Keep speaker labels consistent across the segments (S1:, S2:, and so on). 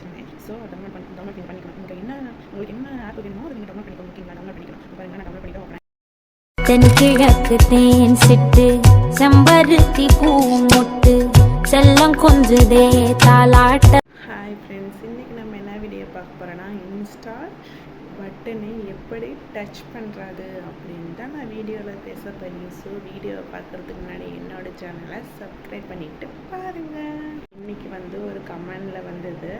S1: Download நீங்கள் பண்ணிக்கலாம். உங்களுக்கு என்ன உங்களுக்கு என்ன ஆப் வேணுமோ அதை நீங்கள் டவுன்லோட் பண்ணிக்கணும் ஓகேங்களா டவுன்லோட் பாருங்க நான் டவுன்லோட் பண்ணிட்டு
S2: தென்கிழக்கு தேன் சிட்டு செம்பருத்தி பூ முட்டு செல்லம் கொஞ்சுதே தாலாட்ட
S1: ஹாய் ஃப்ரெண்ட்ஸ் இன்றைக்கி நம்ம என்ன வீடியோ பார்க்க போகிறோன்னா இன்ஸ்டா பட்டனை எப்படி டச் பண்ணுறது அப்படின்னு தான் நான் வீடியோவில் பேச போகிறேன் ஸோ வீடியோவை பார்க்குறதுக்கு முன்னாடி என்னோட சேனலை சப்ஸ்கிரைப் பண்ணிவிட்டு பாருங்கள் இன்றைக்கி வந்து ஒரு கமெண்டில் வந்தது.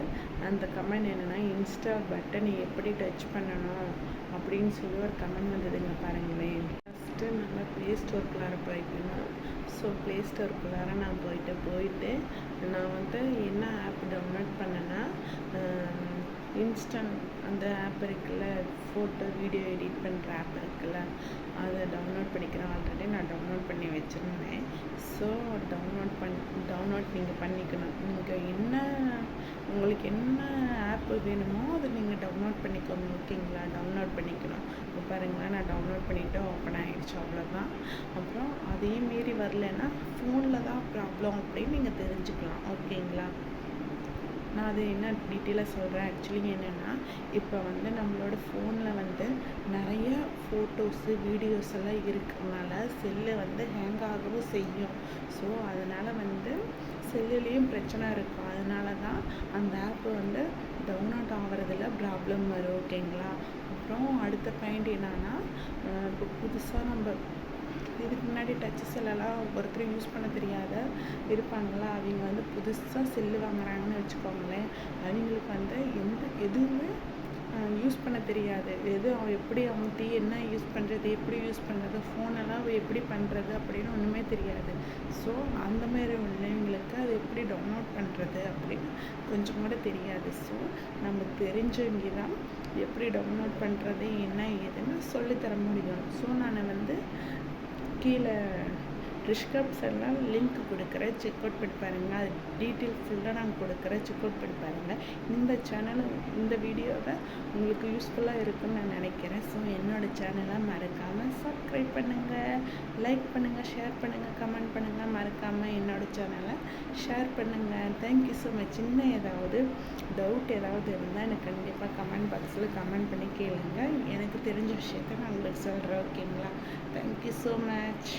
S1: அந்த கமெண்ட் என்னென்னா இன்ஸ்டா பட்டனை எப்படி டச் பண்ணணும்? அப்படின்னு சொல்லி ஒரு கமெண்ட் வந்ததுங்க பாருங்களேன். ஃபஸ்ட்டு நல்லா ப்ளே ஸ்டோருக்குள்ளார போய்க்கணும் ஸோ ப்ளே ஸ்டோருக்குள்ளார நான் போயிட்டு போயிட்டு நான் வந்து என்ன ஆப் டவுன்லோட் பண்ணேன்னா இன்ஸ்டன்ட் அந்த ஆப் இருக்குல்ல ஃபோட்டோ வீடியோ எடிட் பண்ணுற ஆப் இருக்குல்ல அதை டவுன்லோட் பண்ணிக்கிறேன். ஆல்ரெடி நான் டவுன்லோட் பண்ணி வச்சுருந்தேன். ஸோ டவுன்லோட் பண் டவுன்லோட் நீங்கள் பண்ணிக்கணும். நீங்கள் என்ன உங்களுக்கு என்ன ஆப் வேணுமோ அதை நீங்கள் டவுன்லோட் பண்ணிக்கோங்க. ஓகேங்களா? டவுன்லோட் பண்ணிக்கணும். இப்போ பாருங்களேன் நான் டவுன்லோட் பண்ணிவிட்டு ஓப்பன் ஆகிடுச்சு அவ்வளோதான் அப்புறம் அதே மீறி வரலன்னா ஃபோனில் தான் ப்ராப்ளம் அப்படின்னு நீங்கள் தெரிஞ்சுக்கலாம். ஓகேங்களா? நான் அது என்ன டீட்டெயிலாக சொல்கிறேன் ஆக்சுவலி என்னென்னா இப்போ வந்து நம்மளோட ஃபோனில் வந்து நிறைய ஃபோட்டோஸு வீடியோஸ் எல்லாம் இருக்கிறதுனால செல்லு வந்து ஹேங் ஆகவும் செய்யும். ஸோ அதனால் வந்து செல்லுலேயும் பிரச்சனை இருக்கும். அதனால தான் அந்த ஆப்பு வந்து டவுன்லோட் ஆகிறதுல ப்ராப்ளம் வரும் ஓகேங்களா அப்புறம் அடுத்த பாயிண்ட் என்னன்னா இப்போ புதுசாக நம்ம இதுக்கு முன்னாடி டச் செல்லெல்லாம் ஒருத்தர் யூஸ் பண்ண தெரியாத இருப்பாங்களா? அவங்க வந்து புதுசாக செல்லு வாங்குறாங்கன்னு வச்சுக்கோங்களேன். அவங்களுக்கு வந்து எந்த எதுவுமே யூஸ் பண்ண தெரியாது. எது அவன் எப்படி அமுத்தி என்ன யூஸ் பண்ணுறது எப்படி யூஸ் பண்ணுறது ஃபோனெல்லாம் எப்படி பண்ணுறது அப்படின்னு ஒன்றுமே தெரியாது. ஸோ அந்த மாதிரி உள்ளவங்களுக்கு அது எப்படி டவுன்லோட் பண்ணுறது அப்படின்னு கொஞ்சம் கூட தெரியாது. ஸோ நம்ம தெரிஞ்சவங்க தான் எப்படி டவுன்லோட் பண்ணுறது என்ன ஏதுன்னு சொல்லித்தர முடியும். ஸோ நான் 对了 டிஸ்கிரிப்ஸ் லிங்க் கொடுக்குறேன். செக் அவுட் பண்ணி பாருங்கள் அது டீட்டெயில் ஃபுல்லாக நான் கொடுக்குறேன். செக் அவுட் பண்ணி பாருங்கள் இந்த சேனல் இந்த வீடியோவை உங்களுக்கு யூஸ்ஃபுல்லாக இருக்குன்னு நான் நினைக்கிறேன். ஸோ என்னோடய சேனலை மறக்காமல் சப்ஸ்கிரைப் பண்ணுங்கள் லைக் பண்ணுங்கள் ஷேர் பண்ணுங்கள் கமெண்ட் பண்ணுங்கள் மறக்காமல் என்னோடய சேனலை ஷேர் பண்ணுங்கள் தேங்க்யூ ஸோ மச் சின்ன ஏதாவது டவுட் ஏதாவது இருந்தால் எனக்கு கண்டிப்பாக கமெண்ட் பாக்ஸில் கமெண்ட் பண்ணி கேளுங்கள் எனக்கு தெரிஞ்ச விஷயத்த நான் உங்களுக்கு சொல்கிறேன் ஓகேங்களா தேங்க்யூ ஸோ மச்